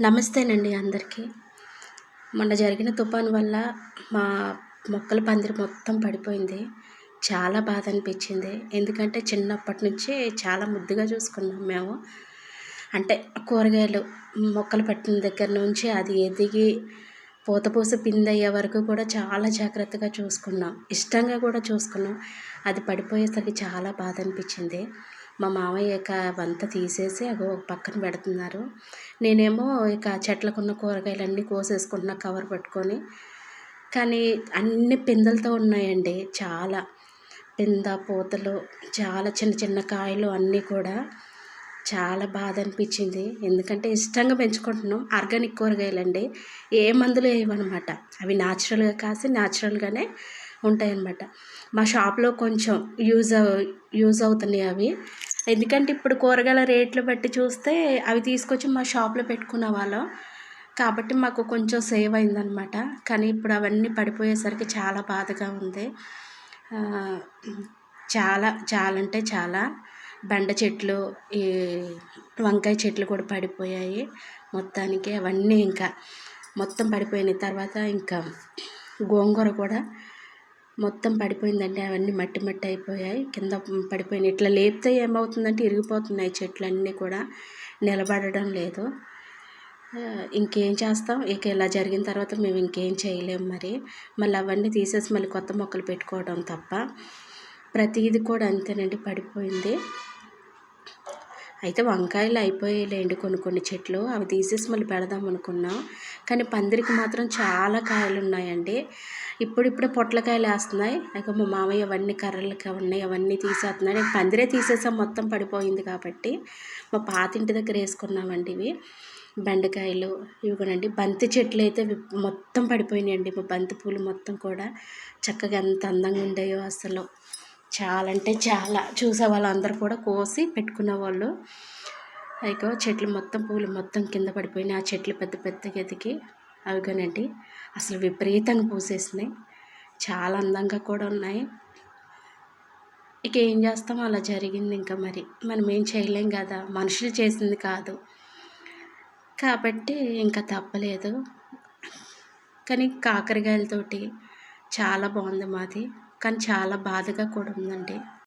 నమస్తేనండి అందరికీ. మొన్న జరిగిన తుఫాను వల్ల మా మొక్కల పందిరి మొత్తం పడిపోయింది. చాలా బాధ అనిపించింది. ఎందుకంటే చిన్నప్పటి నుంచి చాలా ముద్దుగా చూసుకున్నాం మేము. అంటే కూరగాయలు మొక్కలు పట్టిన దగ్గర నుంచి అది ఎదిగి పూత పూసి పిందయ్యే వరకు కూడా చాలా జాగ్రత్తగా చూసుకున్నాం. ఇష్టంగా కూడా చూసుకున్నాం. అది పడిపోయేసరికి చాలా బాధ అనిపించింది. మా మామయ్య ఇక అవంతా తీసేసి అగో పక్కన పెడుతున్నారు. నేనేమో ఇక చెట్లకున్న కూరగాయలన్నీ కోసేసుకుంటున్నా కవర్ పట్టుకొని. కానీ అన్ని పిందెలతో ఉన్నాయండి చాలా. పింద పూతలు చాలా చిన్న చిన్న కాయలు అన్నీ కూడా చాలా బాధ అనిపించింది. ఎందుకంటే ఇష్టంగా పెంచుకుంటున్నాం ఆర్గానిక్ కూరగాయలండి. ఏ మందులు వేయమన్నమాట అవి న్యాచురల్గా కాసి న్యాచురల్గానే ఉంటాయన్నమాట. మా షాప్లో కొంచెం యూజ్ యూజ్ అవుతున్నాయి అవి. ఎందుకంటే ఇప్పుడు కూరగాయల రేట్లు బట్టి చూస్తే అవి తీసుకొచ్చి మా షాప్లో పెట్టుకునే వాళ్ళం. కాబట్టి మాకు కొంచెం సేవ్ అయిందనమాట కానీ ఇప్పుడు అవన్నీ పడిపోయేసరికి చాలా బాధగా ఉంది. చాలా చాలా అంటే చాలా. బెండ చెట్లు ఈ వంకాయ చెట్లు కూడా పడిపోయాయి మొత్తానికి. అవన్నీ ఇంకా మొత్తం పడిపోయినాయి. తర్వాత ఇంకా గోంగూర కూడా మొత్తం పడిపోయిందండి. అవన్నీ మట్టి మట్టి అయిపోయాయి. కింద పడిపోయినాయి. ఇట్లా లేపితే ఏమవుతుందంటే ఇరిగిపోతున్నాయి చెట్లన్నీ కూడా. నిలబడడం లేదు. ఇంకేం చేస్తాం? ఇక ఇలా జరిగిన తర్వాత మేము ఇంకేం చేయలేం మరి. మళ్ళీ అవన్నీ తీసేసి మళ్ళీ కొత్త మొక్కలు పెట్టుకోవడం తప్ప. ప్రతిదీ కూడా అంతేనండి. పడిపోయింది. అయితే వంకాయలు అయిపోయాయిలేండి కొన్ని కొన్ని చెట్లు. అవి తీసేసి మళ్ళీ పెడదాం అనుకున్నాం. కానీ పందిరికి మాత్రం చాలా కాయలు ఉన్నాయండి. ఇప్పుడిప్పుడే పొట్లకాయలు వేస్తున్నాయి. ఇక మా మామయ్య అవన్నీ కర్రలకి ఉన్నాయి అవన్నీ తీసేస్తున్నాయి పందిరే తీసేసాం మొత్తం పడిపోయింది కాబట్టి. మా పాతింటి దగ్గర వేసుకున్నామండి ఇవి. బెండకాయలు ఇవిగోనండి. బంతి చెట్లు అయితే మొత్తం పడిపోయినాయండి. మా బంతి పూలు మొత్తం కూడా. చక్కగా ఎంత అందంగా ఉండేయో అసలు. చాలా అంటే చాలా. చూసే వాళ్ళందరూ కూడా కోసి పెట్టుకునే వాళ్ళు. అయితే చెట్లు మొత్తం పూలు మొత్తం కింద పడిపోయినాయి. ఆ చెట్లు పెద్ద పెద్ద గదికి అవిగానండి. అసలు విపరీతంగా పూసేసినాయి. చాలా అందంగా కూడా ఉన్నాయి. ఇక ఏం చేస్తాం? అలా జరిగింది ఇంకా మరి. మనం ఏం చేయలేం కదా. మనుషులు చేసింది కాదు. కాబట్టి ఇంకా తప్పలేదు. కానీ కాకరకాయలతోటి చాలా బాగుంది మాది. కానీ చాలా బాధగా కూడా ఉందండి.